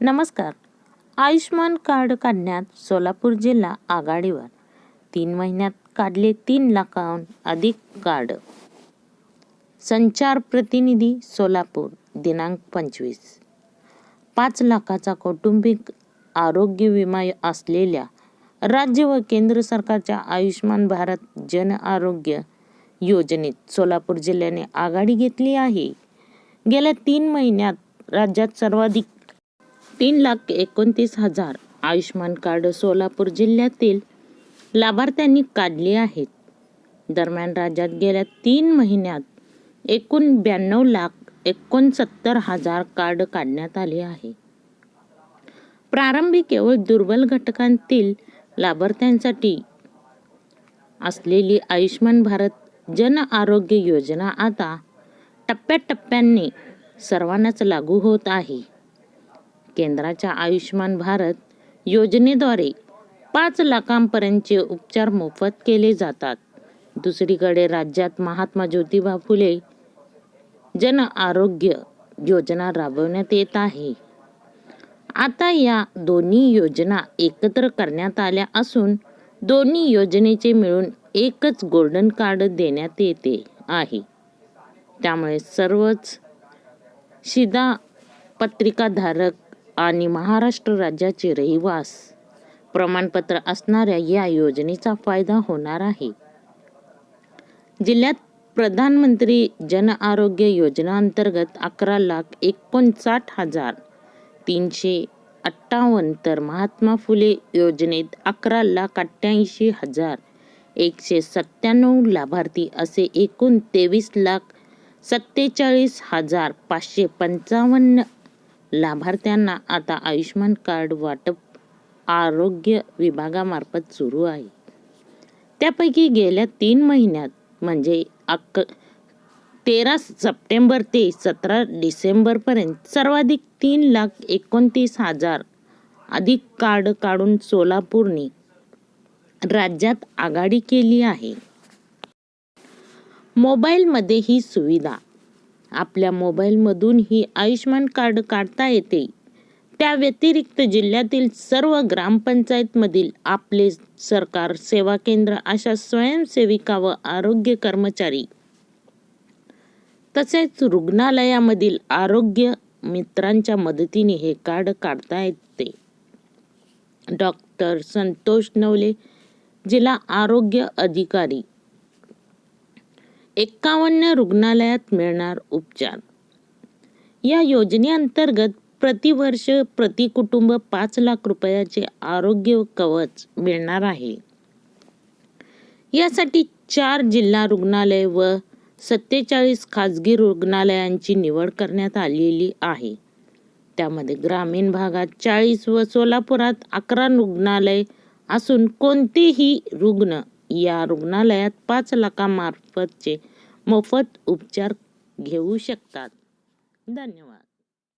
नमस्कार. आयुष्मान कार्ड काढण्यात सोलापूर जिल्हा आघाडीवर. तीन महिन्यात काढले तीन लाखाहून अधिक कार्ड. संचार प्रतिनिधी सोलापूर दिनांक पंचवीस. पाच लाखाचा कौटुंबिक आरोग्य विमा असलेल्या राज्य व केंद्र सरकारच्या आयुष्मान भारत जन आरोग्य योजनेत सोलापूर जिल्ह्याने आघाडी घेतली आहे. गेल्या तीन महिन्यात राज्यात सर्वाधिक तीन लाख एकोणतीस हजार आयुष्मान कार्ड सोलापूर जिल्ह्यातील लाभार्थ्यांनी काढली आहेत. दरम्यान राज्यात गेल्या तीन महिन्यात एकूण ब्याण्णव लाख एकोणसत्तर हजार कार्ड काढण्यात आले आहे. प्रारंभी केवळ दुर्बल घटकांतील लाभार्थ्यांसाठी असलेली आयुष्मान भारत जन आरोग्य योजना आता टप्प्याटप्प्याने सर्वांनाच लागू होत आहे. केंद्राच्या आयुष्मान भारत योजनेद्वारे पाच लाखांपर्यंतचे उपचार मोफत केले जातात. दुसरीकडे राज्यात महात्मा ज्योतिबा फुले जन आरोग्य योजना राबवण्यात येत आहे. आता या दोन्ही योजना एकत्र करण्यात आल्या असून दोन्ही योजनेचे मिळून एकच गोल्डन कार्ड देण्यात येते आहे. त्यामुळे सर्वच शिधा पत्रिकाधारक आणि महाराष्ट्र राज्याचे रहिवास. प्रमाणपत्र असणाऱ्या या योजनेचा फायदा होणार आहे. जिल्ह्यात प्रधानमंत्री जन आरोग्य योजना अंतर्गत अकरा लाख एकोणसाठ हजार तीनशे अठ्ठावन्न तर महात्मा फुले योजनेत अकरा लाख अठ्ठ्याऐंशी हजार एकशे सत्त्याण्णव लाभार्थी असे एकूण तेवीस लाख सत्तेचाळीस हजार पाचशे पंचावन्न लाभार्थ्यांना आता आयुष्मान कार्ड वाटप आरोग्य विभागामार्फत सुरू आहे. त्यापैकी गेल्या तीन महिन्यात म्हणजे अक तेरा सप्टेंबर ते सतरा डिसेंबरपर्यंत सर्वाधिक तीन लाख एकोणतीस हजार अधिक कार्ड काढून सोलापूरने राज्यात आघाडी केली आहे. मोबाईलमध्ये ही सुविधा आपल्या मोबाईलमधून ही आयुष्मान कार्ड काढता येते. त्या व्यतिरिक्त जिल्ह्यातील सर्व ग्रामपंचायतमधील आपले सरकार सेवा केंद्र अशा स्वयंसेविका व आरोग्य कर्मचारी तसेच रुग्णालयामधील आरोग्य मित्रांच्या मदतीने हे कार्ड काढता येते. डॉक्टर संतोष नवले जिल्हा आरोग्य अधिकारी. एक्कावन्न रुग्णालयात मिळणार उपचार. या योजनेअंतर्गत प्रतिवर्ष प्रति कुटुंब पाच लाख रुपयाचे आरोग्य कवच मिळणार आहे. यासाठी चार जिल्हा रुग्णालय व सत्तेचाळीस खाजगी रुग्णालयांची निवड करण्यात आलेली आहे. त्यामध्ये ग्रामीण भागात चाळीस व सोलापुरात अकरा रुग्णालय असून कोणतेही रुग्ण या रुग्णालयात पाच लाखामार्फतचे मोफत उपचार घेऊ शकतात. धन्यवाद.